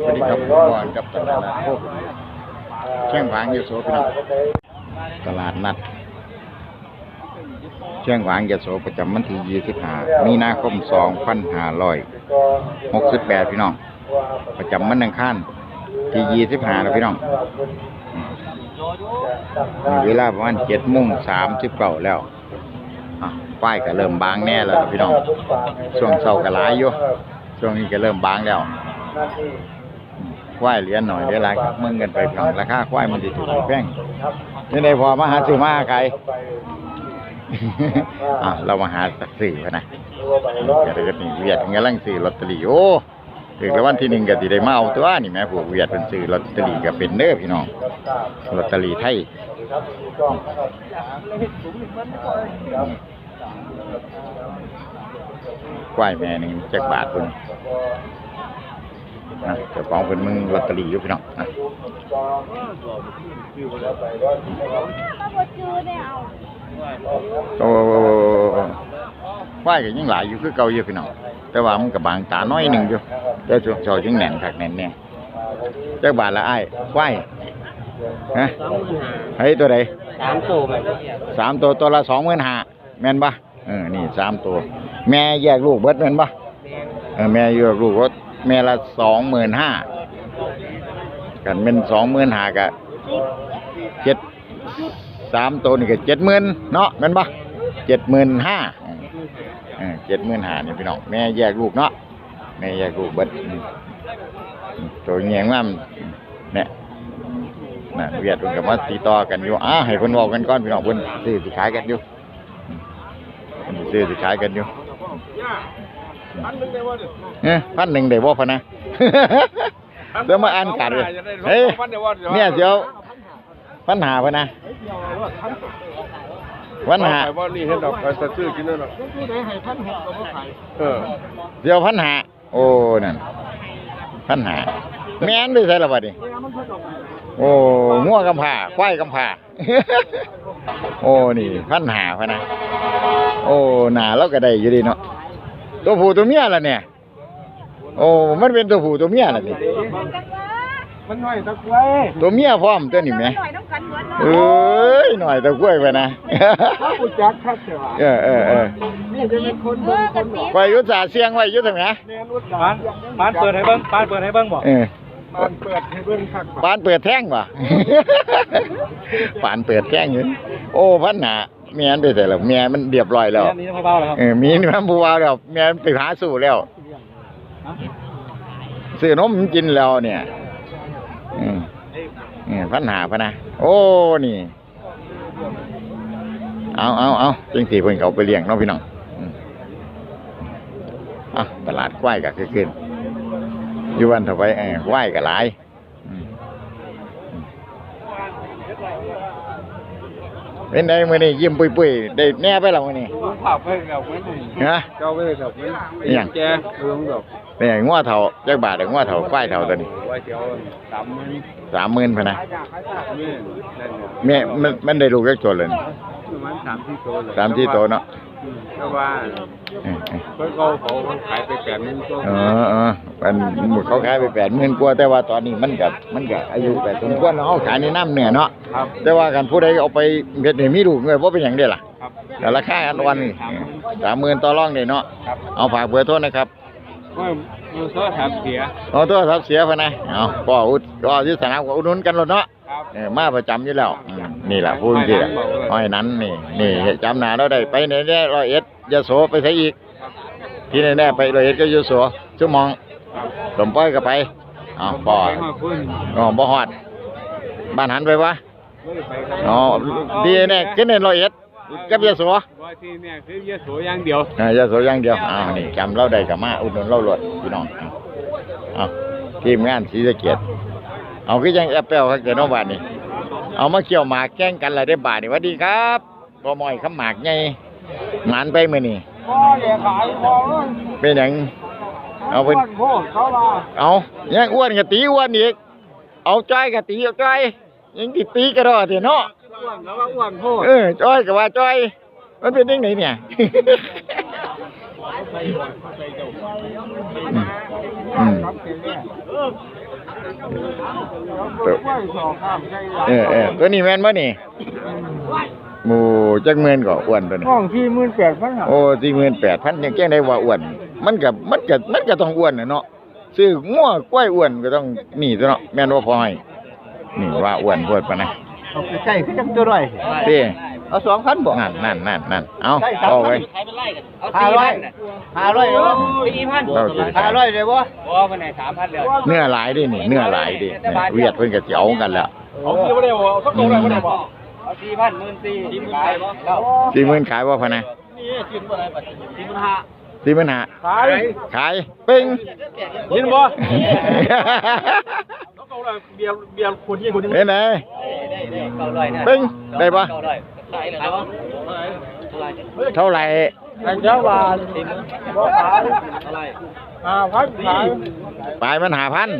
สวัสดีครับผมวอนกับตลาดนัดโคกเชียงหวางยโสพี่น้องตลาดนัดเชียงหวางยโสประจำวันที่25มีนาคม 2568 พี่น้อง ประจำวันอังคารที่25แล้วพี่น้องเวลาประมาณ7โมง39แล้วป้ายก็เริ่มบางแน่แล้วพี่น้อง ช่วงเช้าก็หลายอยู่ช่วงนี้ก็เริ่มบางแล้ว ควายเหรียญหน่อยเดี๋ยวไรครับมึงกันไปฟังราคาควายมันจะถูกแพงนี่ได้พอมาหาซื้อมาหาใครอะเรามาหาสักสี่พะนะจะได้กันนี่เวียดกำลังซื้อลอตเตอรี่โอ้ถึงแล้ววันที่หนึ่งก็สิได้มาเอาตัวนี่แม่พวเวียดเป็นซื้อลอตเตอรี่ก็เป็นเด้อพี่น้องลอตเตอรี่ไทยควายแม่หนึ่งจักบาทพุ่น นะเจ้าของเป็นมึงลอตเตอรี่อยู่พี่น้องนะมาบดจือเนี่ยเอาโอ้ควายก็ยังหลายอยู่คือเก่าอยู่พี่น้องแต่ว่ามันก็บางตาน้อยหนึ่งอยู่แต่ช่วงเช้าจึงแน่นคักแน่นแน่จักบาทละอ้ายควายฮะเฮ้ยตัวใดสามตัวแบบสามตัวตัวละสองหมื่นห้าแม่นปะเออนี่สามตัว แม่แยกลูกเบิดแม่นปะเออแม่แยกลูกก็ แม่ละสองหมื่นห้ากันเป็นสองหมื่นห้ากะเจ็ดสามตัวนี่ก็เจ็ดหมื่นเนาะแม่นปะเจ็ดหมื่นห้าเออเจ็ดหมื่นห้านี่พี่น้องแม่แยกลูกเนาะแม่แยกลูกเบิดตัวเงี้ยงว่ามันเนี่ยน่ะเวียดเพิ่นก็มาติดต่อกันอยู่อ่าให้เพิ่นเว้ากันก่อนพี่น้องเพิ่นซื้อสิขายกันอยู่อืมเพิ่นซื้อสิขายกันอยู่ เอ้พันหนึ่งได้บ่พะนะ เดี๋ยวมาอ่านขาดเลยเฮ้ยเนี่ยเดี๋ยวปัญหาพะนะปัญหาขายบ่นี่เฮ็ดดอกไปซื้อกินนั่นน่ะเออเดี๋ยวปัญหาโอ้นั่นปัญหาแม่นด้วยใช่ละบัดนี้โอ้งัวกำพร้าควายกำพร้าโอ้นี่ปัญหาพะนะ โอ้หน้าเราก็ได้อยู่ดีเนาะ ตัวผู้ตัวเมียล่ะเนี่ย โอ้ มันเป็นตัวผู้ตัวเมียล่ะนี่มันน้อยตะกวยตัวเมียพร้อมตัวนี้ไหมหน่อยต้องกันเหมือนเอ้ยหน่อยตะกล้วยไปนะถ้ากูจักคักแต่ว่าเออเออเออนี่จะเป็นคนเอเบิ่งอคกันนตีไปยุทธศาสตร์เสียงไว้ยุทธทำไงแม่นอุดบ้านบ้านเปิดให้เบิ้งบ้านเปิดให้เบิ้งบอกเออบ้านเปิดให้เบิ่งคักปานเปิดแท่งว่ะปานเปิดแท่งอยู่โอ้พันหนา เมียนไปแต่ละเมียมันเรียบร้อยแล้วอันนี้ต้องเบาๆแล้วครับเออมีน้ำบัวแล้วเมียมันไปหาสู่แล้วซื้อนมกินแล้วเนี่ยอืมอืมพันหาพะนะ โอ้ นี่ เอาเอาเอาจังสีเพิ่นเขาไปเลี้ยงเนาะพี่น้องอืมอะตลาดควายก็คือขึ้นอยู่วันเถาไปเออควายก็หลายอืมอืม เป็นไงมือนี่ยิ้มปุยปุยๆได้แน่ไปแล้วมือนี่ขับไปแล้วเว้นฮะเจ้าไปแล้วเว้นอิหยังแกเรื่องดอกนี่ยง้อเฒ่าจักบาทเด้อง้อเฒ่าควายเฒ่าตัวนี้ไว้เดี๋ยวตามมัน30,000พะนะแม่นั่นน่ะแม่มันมันได้ลูกจักตัวเลยประมาณ3ที่โตเลยสามที่โตเนาะ แต่ว่าเออเออเพิ่นเขาเขาขายไปแปดหมื่นตัวเออเออมันเขาขายไปแปดหมื่นกว่าแต่ว่าตอนนี้มันกับมันกับอายุแปดสมควรเขาขายในน้ำเนื้อเนาะครับแต่ว่ากันผู้ใดเอาไปเฮ็ดให้มีลูกเงยว่าเป็นอย่างเดียวล่ะครับแต่ราคาอันวันนี่สามหมื่นต่อรองเลยเนาะครับเอาฝากเบอร์โทรนะครับ ว่ามือโซ่ถามเสียเอาโทรศัพท์เสียพะนะเอาก็อุดก็อยุทธนาก็อุดหนุนกันรถเนาะครับ เออมาประจำอยู่แล้วอืมนี่แหละพูดจริงๆอ้อยนั้นนี่ นี่จำหนาเราได้ไปไหนได้ร้อยเอ็ดยะโสไปใช้อีก ที่แน่ๆไปร้อยเอ็ดก็ยะโสชั่วโมงครับสมป้อยก็ไปอ๋อปอไปมาคุณอ๋อบ่ฮอดบ้านหันไปวะไม่ได้ไปครับอ๋อดีแน่ขึ้นในร้อยเอ็ด กับยะโสว่าที่เนี่ยคือยโสอย่างเดียวเออยะโสอย่างเดียวอ้าวนี่จำเราได้กับมาอุดหนุนเราหลดพี่น้องเอาเอาทีมงานศรีสะเกียดเอาคือยังแอปเปิลครับเกิดน้องบาทนี่เอามาเกี่ยวหมากแกล้งกันอะไรได้บาทนี่หวัสดีครับพ่อมอยขำหมากไงหมานไปมื้อนี่พ่อเดี๋ยวขายพ่อเป็นหยังเอาเป็นพ่อเขาว่าเอายังอ้วนกับตีอ้วนอีกเอาจ้อยกับตีเอาจ้อยยังติตีกระดอเถอะเนาะ อ้วนแล้วว่าอ้วนพ่อเออจ้อยกับว่าจ้อย มันเป็นยังไงเนี่ย อืมอืมครับเสียเนี่ยตัวไม่สองข้ามใช่ไหมเออเออตัวนี้แม่นบ่นี่หมู่จักหมื่นก็อ้วนตัวนี้ ห้องที่หมื่นแปดพันห้าโอ้สี่หมื่นแปดพันยังแจ้งได้ว่าอ้วน มันกับมันกับมันก็ต้องอ้วนน่ะเนาะซื้องัวกล้วยอ้วนก็ต้องนี่ตัวเนาะแม่นว่าพอให้นี่ว่าอ้วนโพดปะนะ เอาใกล้ๆคือจังตัวร้อยเต้เอาสองพันบ่นั่นนั่นนั่นนั่นเอาเอาไว้ห้าร้อยห้าร้อยเลยวะสี่พันเอาสิห้าร้อยเลยวะบ่วันไหนสามพันเลยเนื้อหลายดินี่เนื้อหลายดิเนี่ยเวียดเพิ่นก็สิเอากันแล้วเอาสี่พันได้บ่เอาสักตัวได้บ่ได้บ่เอาสี่พันหมื่นสี่สี่หมื่นขายบ่เก้าสี่หมื่นขายว่าพะนะนี่กินบ่ได้บัดสี่หมื่นห้าสี่หมื่นห้าขายขายปิ้งยินบ่ต้อง เก้าร้อยเบียร์เบียร์คนยี่คนนึงเป็นไงเก้าร้อยนะปิ้งได้ปะเก้าร้อยขายแล้วเท่าไหร่อันเจ้าบาทสี่หมื่นบ่ขายอะไรห้าพันขายปลายมันหาพัน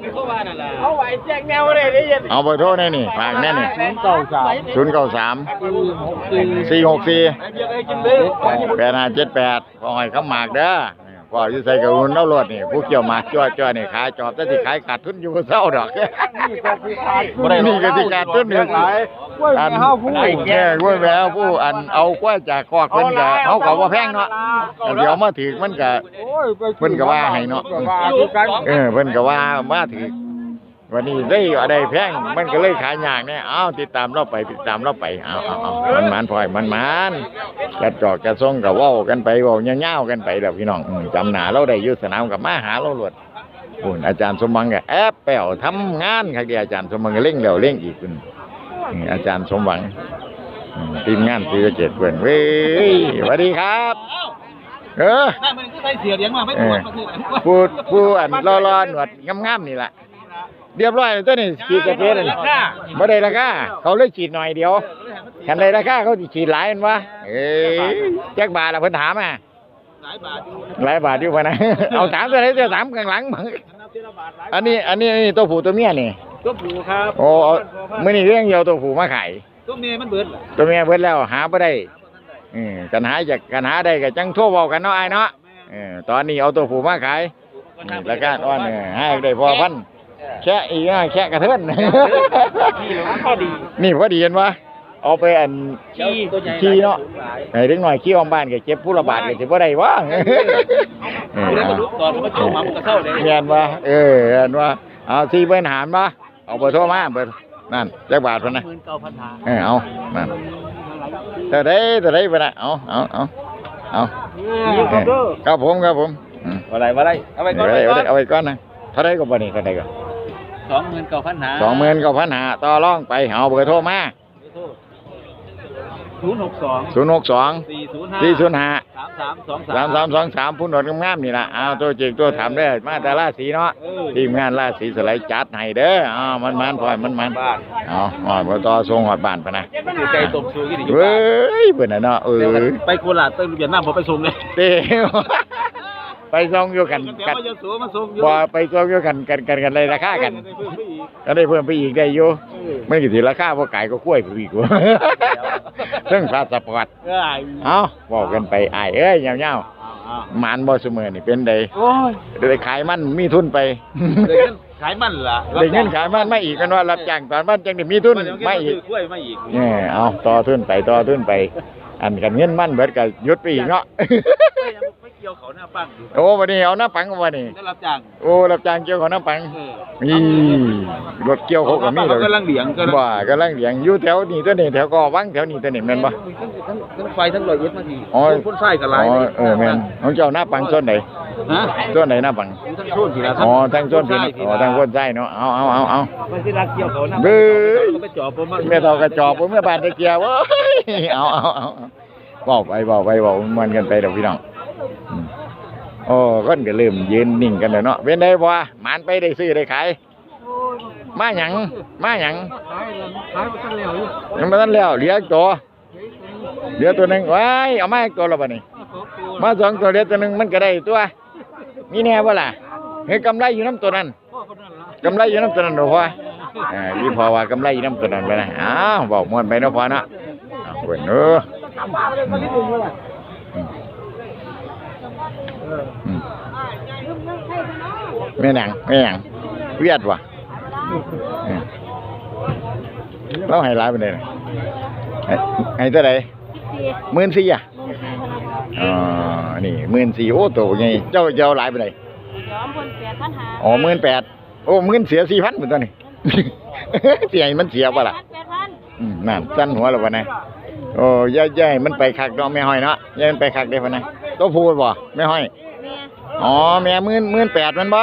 ไม่เข้าบ้านนั่นล่ะเอาไว้แจ้งแนวได้ดิเอาเบอร์โทรแน่นี่ฝากแน่นี่ศูนย์เก้าสามศูนย์เก้าสามสี่สี่หกสี่เบียร์ไอ้กินเลยแปดห้าเจ็ดแปดพอหอยข้ามหมากเด้อพ่ ออยู่ใส่กับอุ่นเอารถนี่ผู้เกี่ยวหมากจ้อจ้อนี่ขายจอบแต่สิขายขาดทุนอยู่เศร้าดอกนี่ก็คือขาดบ่ได้นี่ก็สิขาดทุนอยู่หลายอันแม่ห้าผู้แก่กล้วยแววผู้อันเอากล้วยจากคอกเพิ่นก็เขาก็บ่แพงเนาะเดี๋ยวมาถือมันก็เพิ่นก็ว่าให้เนาะเออเพิ่นก็ว่ามาถือ วันนี้ได้อะไรแพงมันก็เลยขายยากเนี่ยเอาติดตามเราไปติดตามเราไปเอาเอาเอามันมันพลอยมันมันจะจอกจะส่งกับว่ากันไปเว่าเงี้ยวๆกันไปแล้วพี่น้องอืมจำหนาเราได้อยุสนามกับมาหาเราหลวดคุณอาจารย์สมบังก็แอบแปวทำงานครับเดียวอาจารย์สมบังก็เร่งแล้วเร่งอีกคุณอืมอาจารย์สมหวังอืมทีมงานสีสะเกตเพื่อนเว้ยสวัสดีครับเออถ้ามันก็ใส่เสียเลี้ยงมาไม่เอปวอดประเทศผู้ผู้อันรอรอๆหนวดงามๆนี่แหละ เรียบร้อยแล้วตัวนี้ฉีดกระเพาะเลยบ่ได้ราคาเขาเลยฉีดหน่อยเดียวคันได้ราคาเขาสิฉีดหลายแมันวะเอ้ยจักบาทละเพิ่นถามอะหลายบาทหลายบาทอยู่พะนะเอาถามตัวไหนตัวถามข้างหลังบังอันนี้อันนี้อันนี้ตัวผู้ตัวเมียนี่ตัวผูครับโอ้เอามื้อนี้เรื่องเดียวตัวผู้มาขายตัวเมียมันเบิดตัวเมียเบิดแล้วหาบ่ได้อืมกันหาจากกันหาได้ก็จังโทรเว้ากันเนาะอ้ายเนาะเออตอนนี้เอาตัวผู้มาขายนี่ราคาอ่อนเออให้ได้พอพัน แค่อีกอะแค่กระเทือนข้อดีนี่พอดีเห็นวะเอาไปอันขี้ตัวใหญ่ขี้เนาะไอ้เด็กหน่อยขี้ออมบ้านก็เจ็บผู้ละบาทก็สิบ่ได้วะเออผู้ใดก็รู้ก่อนว่าโจมหมามันก็เศร้าเลยเมียนวะเออเห็นวะเอาสี่เบอร์หารวะเอาเบอร์โทรมาเบอร์นั่นจักบาทพุ่นนะหมื่นเก้าพันหาเออเอานั่นแต่ได้แต่ได้ไปนะเอาเอาเอาเอาเออครับผมครับผมอืมอะไรอะไรเอาไปเอาก่อนไว้เอาไว้เอาไว้ก่อนนะเท่าไรก็บ่นี่เท่าไรก็ สองหมื่นเก้าพันหาสองหมื่นก็พันหาต่อรองไปเอาเบอร์โทรมาศูนย์หกสองศูนย์หกสองสี่ศูนย์ห้าสี่ศูนย์ห้าสามสามสองสามสามสองสามผู้หนวดงามๆนี่ล่ะเอาตัวจริงตัวถามได้อมาแต่ราศีเนาะทีมงานราศีสไลด์จัดให้เด้ออ้าวมันมันพลอยมันมันเอาหอดบ่ต่อทรงหอดบ้านปะนะใจตบสูงกี่ดีเว้ยเบิ่นน่ะเนาะเออไปโคราชเติมเบียดน้ำผมไปส่งเลยเต้ ไปส่งอยู่กันแต่กันว่าจะสูมาส่งอยู่บ่ไปส่งอยู่กันกันกันกันเลยราคากันก็ได้เพิ่มไปอีกได้อยู่ไม่กี่ทีราคาบ่ไก่ก็กล้วยไปอีกว่าเรื่องพาสปอร์ตเอ้ยเอาบอกกันไปอ้ายเอ้ยยาวๆหมานบ่เสมอนี่เป็นไดโอ้ยได้ขายมันมีทุนไปเดี๋ยวขายมันล่ะได้เงินขายมันไม่อีกกันว่ารับจ้างตอนมันจังได้มีทุนไม่อีกกล้วยไม่อีกเนี่ยเอาต่อทุนไปต่อทุนไป อันกันเงินมันเบิดก็หยุดไปอีกเนาะไม่เกี่ยวเขาหน้าปั้งโอ้วันนี้เอาน้ำปังวันนี้ได้รับจ้างโอ้รับจ้างเกี่ยวของน้ำปังเออนี่รถเกี่ยวเขาก็มีเขาเลยกำลังเหลียงก็บ่ากำลังเลี้ยงอยู่แถวนี้ตัวนี้แถวก็วังแถวนี้ตัวนี้แม่นบ่ทั้งทั้งไฟทั้งรอยเย็ดมาทีอ๋อพ่นไส้กับอ๋ลายอเออแม่นของเจ้าหน้าปังส่วนไหนฮะส่วนไหนหน้าปังทั้งโซนทีละอ๋อทั้งส่วนพี่นี่อ๋อทั้งคนใต้เนาะเอาเอาเอาเอามันที่รักเกี่ยวเขาหน้าเบ้ยก็ไปจ่อผมแม่เฒ่ากระจอกผมแม่บ้านตะเกียบเว้ยเอาเอาเอาเอาเว้าไปเว้าไปเว้ามันกันไปดอกพี่น้องอืม โอ้คนก็เริ่มยืนนิ่งกันแล้วเนาะเป็นได้บ่หมานไปได้ซื้อได้ขายมาหยังมาหยังขายแล้วขาตั้งแล้วอยู่ยังบ่ทันแล้วเหลืออีกตัวเหลือตัวหนึ่งว้ายเอามาตัวล้วบัดนี้มาสองตัวเหลือตัวหนึ่งมันก็ได้ตัวมีแน่บ่ล่ะเฮ้ยกำไรอยู่น้ำตัวนั้นกำไรอยู่น้ำตัวนั้นเนาะพ่ออ่าพี่พอว่ากำไรอยู่น้ำตัวนั้นไปนะอ้าวบอกมวนไปนะพ่อนะอ้าวเว้ยเนอะ ไปเลยคนที่ดึงมาละอืมอืมแม่หนังแม่หนังเวียดว่ะเออเราให้ร้ายไปเลยให้ให้เท่าไหร่สี่หมื่นสี่อะหมื่นสี่พันห้าอ๋อนี่หมื่นสี่โอ้โตไงเจ้าเจ้าหลายไปเลยยอมคนแปดพันห้าอ๋อหมื่นแปดโอ้หมื่นเสียสี่พันเหมือนตัวนี้เสียให้มันเสียป่ะล่ะแปดพันอืมนั่นสั้นหัวแล้ววะนะโอ้ย่าย่าให้มันไปคักเนาะแม่ห้อยเนาะย่าให้มันไปคักได้ปะนะ ตัวพูดบ่แม่ห้อยเมียอ๋อ แม่หมื่นหมื่นแปดมันบ่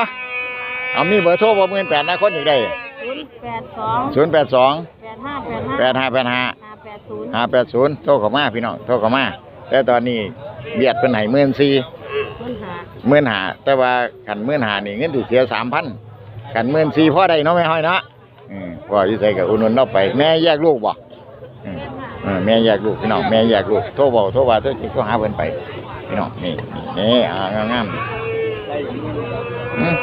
เอามีเบอร์โทรบ่หมื่นแปดนะคนอีกได้ศูนย์แปดสองศูนย์แปดสองแปดห้าแปดห้าแปดห้าแปดห้าห้าแปดศูนย์ห้าแปดศูนย์โทรเข้ามาพี่น้องโทรเข้ามาแต่ตอนนี้เบียดเป็นให้หมื่นสี่หมื่นห้าหมื่นหาแต่ว่าขันหมื่นหานี่เงินถูกเสียสามพันขันหมื่นสี่พ่อได้เนาะไม่ห้อยเนาะอืมพ่ออยู่ใส่กับอุนนนเราไป แม่แยกลูกบ่อืมเออแม่แยกลูกพี่น้องแม่แยกลูกโทรบอกโทรว่าโทรจิก็หาเพิ่นไป พี่น้องนี่นี่นี่อ่างามๆอืม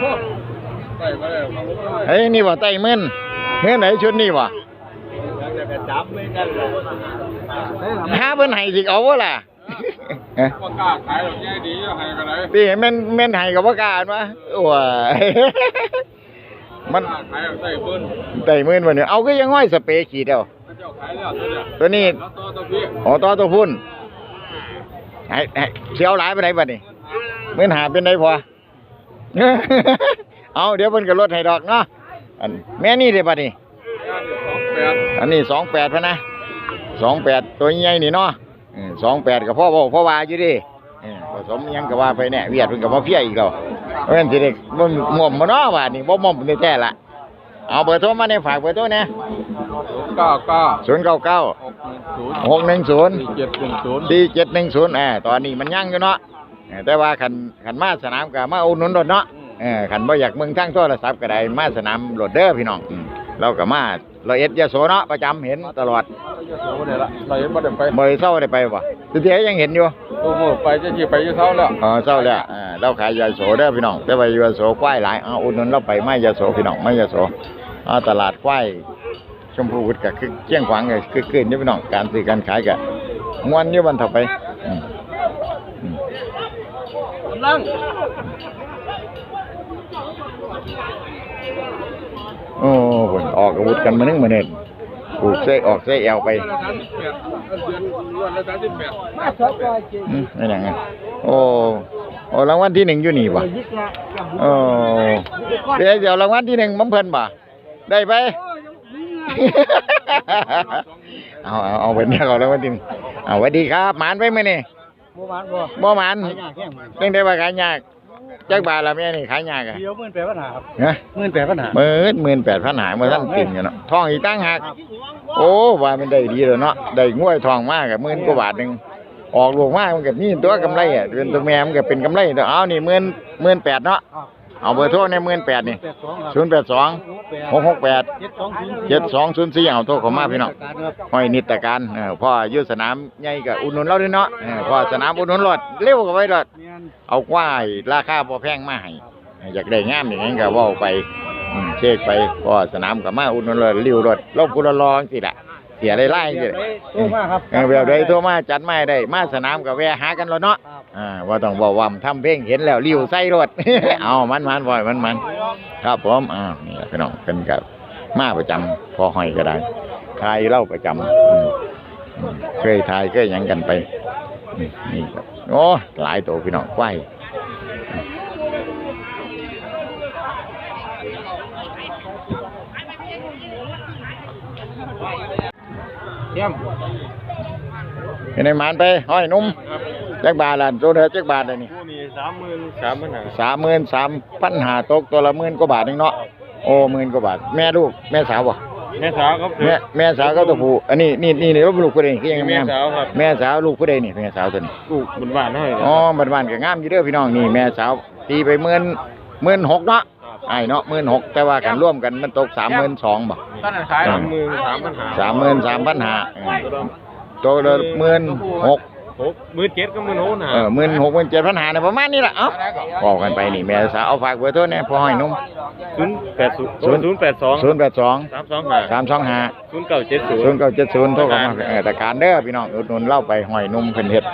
ไปมาแล้วครับเฮ้ยนี่บ่ไต้หมื่นเงินไหนชุดนี้บ่จับไม่กันเลยหาเพิ่นให้สิเอาบ่ล่ะเอ้ยว่ากล้าขายหรอกแย่ดีจะให้กันไหนพี่แม่นแม่นให้ก็บ่กล้าอันวะโอ้ยมันกล้าขายหรอกใส่เบิ้ลไต้หมื่นบ่เนี่ยเอาก็ยังห้อยสเปรย์ขีดเอาพระเจ้าขายแล้วตัวเนี้ยตัวนี้แล้วตัวตัวพี่อ๋อต่อตัวพุ่น ให้ให้เสียวหลายไปไหนบัดนี้เมื่นหาเป็นไดพอ เอาเดี๋ยวเพิ่นก็ลดให้ดอกเนาะอันแม่นี่เด้บัดนี้ย่านสองแปดอันนี้สองแปดพะนะสองแปดตัวใหญ่นี่เนาะสองแปดกับพ่อพ่อพ่อวาอยู่ดิผสมยังก็ว่าไปเนี่ยเวียดเพิ่นก็บ่เพี้ยอีกแล้วเพราะฉะนั้นสิได้บ่ม่อมบ่เนาะว่านี่บ่ม่อมแท้ล่ะ เอาเบอร์โทรมาในฝากเบอร์โทรนะเก้าเก้า099หกหนึ่งศูนย์610สี่เจ็ดหนึ่งศูนย์สี่เจ็ดหนึ่งศูนย์อ่าตอนนี้มันยังอยู่เนาะเออแต่ว่าขันขันมาสนามกับมาอุดหนุนรถเนาะเออขันบ่อยากมึงทั้งโทรศัพท์ก็ได้มาสนามรถเด้อพี่น้องอืมเราก็มาเราเอ็ดยะโสเนาะประจำเห็นตลอดโอ้เนี่ยละเรายังไม่ได้ไปบ่ได้เศร้าได้ไปบ่ทีเดียวยังเห็นอยู่ตัวมือไปจะที่ไปอยี่เท่าแล้วอ๋อเศร้าแล้วอ่าเราขายยาโสเด้อพี่น้องแต่ว่ายาโสควายหลายเอาอุดหนุนเราไปไม่ยาโสพี่น้องไม่ยาโสเอา ตลาดควายชมพูวุฒิก็คือเจียงขวางเลยคือขึ้นนี่พี่น้องการซื้อการขายก็ม่วนอยู่บันเถาไปอืมอืมกำลังโอ้ผลออกอาวุธกันมานึงมาเน็ตถูกเส้ออกเส้แอวไปเดือนละสามสิบแปดเดือนวันละสามสิบแปดอืมไม่หนังไงโอ้โอ้รางวัลที่หนึ่งอยู่นี่ป่ะโอ้เดี๋ยวเดี๋ยวรางวัลที่หนึ่งมัมเพิ่นป่ะ ได้ไป เอาเอาเอาเป็นเนี่ยเอารางวัลที่หนึ่งเอาสวัสดีครับหมานไปไหมนี่บ่หวานบ่บ่หมานขายยากแค่หมื่นเรื่องได้ว่าขายยากจักบาทละแม่นี่ขายยากอะเดียวหมื่นแปดพันหาครับฮะหมื่นแปดพันหาหมื่นหมื่นแปดพันหาเมื่อท่านติ่งกันเนาะทองอีกตั้งหักโอ้ว่ามันได้ดีเลยเนาะได้งวยทองมากกับหมื่นกว่าบาทหนึ่งออกลูกมากมันก็นี่ตัวกำไรอะเป็นตัวแม่มันก็เป็นกำไรตัวเอานี่หมื่นหมื่นแปดเนาะ เอาเบอร์โทรในหมื่นแปดนี่แปดสองครับศูนย์แปดสองหกหกแปดเจ็ดสองศูนย์เจ็ดสองศูนย์สี่เอาโทรเข้ามาพี่น้องการครับห้อยนิตการเออพ่ออยู่สนามใหญ่กับอุดหนุนเราด้วยเนาะเออพ่อสนามอุดหนุนรถเร็วกับไว้รถเมียนเอาควายราคาพอแพงมาให้อยากได้งามอย่างนี้ก็เว่าไปอืมเช็คไปเพอสนามกับมาอุดหนุนรถริ้วรถลบกุละลองสิละเสียไล่ไล่สิโทรมาครับเออแบบใดโทรมาจัดไม่ได้ มาสนามกับแวะหากันรถเนาะครับ อ่าว่าต้องบอกว่าทำเพลงเห็นแล้วริ้วใส่รถ เอามันมันบ่อยมันมันครับผมอ่านี่แหละพี่น้องเป็นกับมาประจำพอหอยก็ได้ทายเล่าประจำอืมอืมเคยทายเคยยังกันไปนี่ครับโอ้หลายตัวพี่น้องควายเยี่ยมเป็นไงหมานไปห้อยนุ่ม จักบาทละตัวเดียวจักบาทเลยนี่คู่นี้สามหมื่นสามพันหาสามหมื่นสามพันหาตกตัวละหมื่นกว่าบาทเองเนาะโอ้หมื่นกว่าบาท แม่ลูกแม่สาวบ่แม่สาวครับแม่แม่สาวก็ตัวผู้อันนี้นี่นี่นี่ลูกผู้ใดนี่คือยังไงแม่สาวครับแม่สาวลูกผู้ใดนี่แม่สาวตัวนี้ลูกบุญบ้านให้อ๋อบ้านบ้านๆก็งามอยู่เด้อพี่น้องนี่แม่สาวตีไปหมื่นหมื่นหกเนาะไอ้เนาะหมื่นหกแต่ว่ากันร่วมกันมันตกสามหมื่นสองบ่ท่านขายสามหมื่นสามพันหาสามหมื่นสามพันหาตัวละหมื่นหก หกหมื่นเจ็ดก็หมื่นหกหาเออหมื่นหกหมื่นเจ็ดพันหาเนี่ยประมาณนี้แหละเอ้าบอกกันไปนี่แม่สาวเอาฝากเบอร์โทรเนี่ยพอให้นุ่มศูนย์แปดศูนย์ศูนย์ศูนย์แปดสองศูนย์แปดสองสามสองห้าสามสองห้าศูนย์เก้าเจ็ดศูนศูนย์ย์เก้าเจ็ดศูนย์โทรเข้ามาเออแต่การเด้อพี่น้องอุดหนุนเล่าไปหอยนุ่มเพิ่นเฮ็ด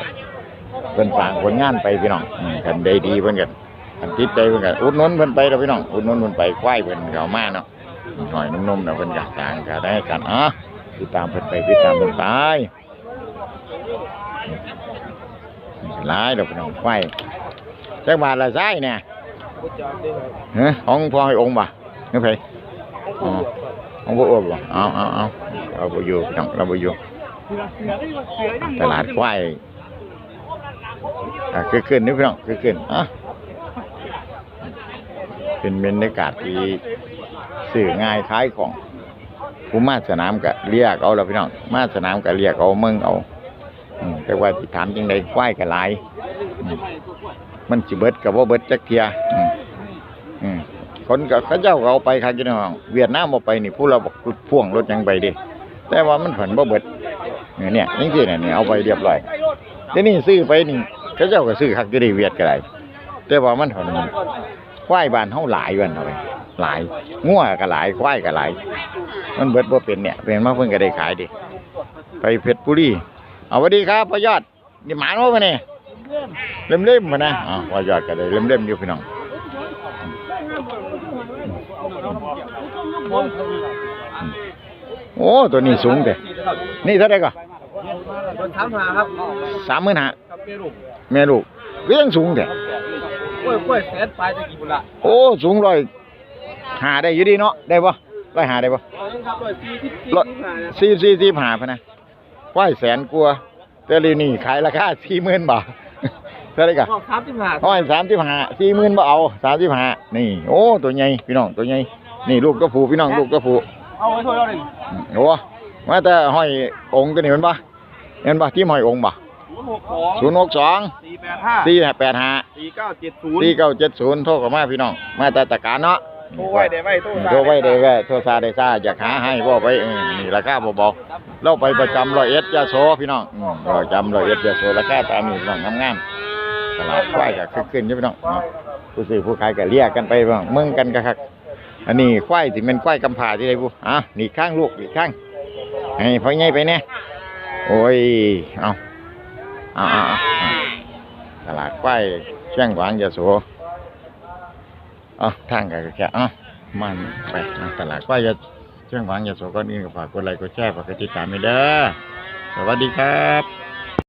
เพิ่นสร้างผลงานไปพี่น้องอืมกันได้ดีเพิ่นกันอันติดใจเพิ่นก็อุดหนุนเพิ่นไปเด้อพี่น้องอุดหนุนเพิ่นไปควายเพิ่นก็เอามาเนาะหน่อยนุ่มๆเนาะเพิ่นก็ต่างก็ได้กันอะติดตามเพิ่นไปติดตามเพิ่นไป หลายด้อพี่น้องควายจักบาทละไส้เนี่ยเฮะของพ่อให้องค์บ่นึกไผอ๋อของบ่อวบบ่เอาเอาเอาเราบ่อยู่พี่น้องเราบ่อยู่ตลาดควายอะคือขึ้นนี่พี่น้องคือขึ้นอะเป็นบรรยากาศที่สื่อง่ายคล้ายของผู้มาสนามกะเรียกเอาแล้วพี่น้องมาสนามกะเรียกเอาเมืองเอา แต่ว่าที่ถามจังใดควายกะหลาย มันสิเบิดกับว่าเบิดจักเทียคนก็เขาเจ้าเอาไปครับพี่น้องเวียดนามเอาไปนี่ผู้เราบอกพ่วงรถยังไปดิแต่ว่ามันผันบ่เบิดเนี่ยนี่ยนี่คือเนี่ยเนี่ยเอาไปเรียบร้อยทีนี่ซื้อไปนี่เขาเจ้าก็ซื้อคักอยู่ในเวียดก็ได้แต่ว่ามันถอนควายบานเฮาหลายวันเอาไปหลายงัวก็หลายควายก็หลาย มันเบิดบ่เป็นเนี่ยเป็นมาเพิ่นก็ได้ขายดิไปเพชรบุรี เอาสวัสดีครับพ่อยอดนี่หมาโน้มาเนี่ยเล่มเล่มๆมานะอ๋อพ่อยอดก็ได้เล่มเล่มๆอยู่พี่น้องโอ้ตัวนี้สูงแต่นี่เท่าไหร่ก่อนคนถามหาครับสามหมื่นห้าครับเมียลูกแม่ลูกก็ยังสูงแต่กล้วยกล้วยแสนปลายจะกี่บุญละโอ้สูงร้อยหาได้อยู่ดีเนาะได้ปะร้อยหาได้ปะอ๋อนี่ครับร้อยสี่สิบร้อยสี่สิบห้าเนี่ยสี่สี่สี่หาพะ นะว่ายแสนกลัวาแต่ลีนี่ขายราคาสี่หมื่นบาทเท่าไหรกันห้องสามสิบห้าห้อยสามสิบห้าสี่หมื่นบ่เอาสามสิบห้านี่โอ้ตัวใหญ่พี่น้องตัวใหญ่นี่ลูกตัวผู้พี่น้องลูกตัวผู้เอาไว้ถ้วยเราหนึ่งอืมโอ้ว่าแต่ห้อยองค์ตัวนี้มันปะเห็นปะที่ห้อยองค์ปะศูนย์หกสองศูนย์หกสองสี่แปดห้าสี่แปดห้าสี่เก้าเจ็ดศูนย์สี่เก้าเจ็ดศูนย์โทรเข้ามาพี่น้องมาแต่ตะการเนาะ โทรไว้ได้ไว้โทรโทรไว้ได้ไว้โทรซาได้ซาอยากหาให้บ่ไปเออนี่ราคาบ่บอกเราไปประจำร้อยเอ็ดยาโสพี่น้องอืมประจำร้อยเอ็ดยาโสราคาตามนี้พี่น้องงามๆตลาดควายก็คึกคืนอยู่พี่น้องเนาะผู้ซื้อผู้ขายก็เรียกกันไปพี่น้องเมืองกันก็คักอันนี้ควายที่เป็นควายกำพร้าที่ใดผู้อะนี่ข้างลูกนี่ข้างให้พ่อใหญ่ไปแน่โอ้ยเอาเอาเอาเอาเอาตลาดควายเชียงหวางยาโสเอาทางกันก็แค่เอมันไปตลาดว่าจะเชื่องหวังอย่าโสก้อนอื่นก็ฝากกดไลค์กดแชร์ฝากกดติดตามไปเด้อสวัสดีครับ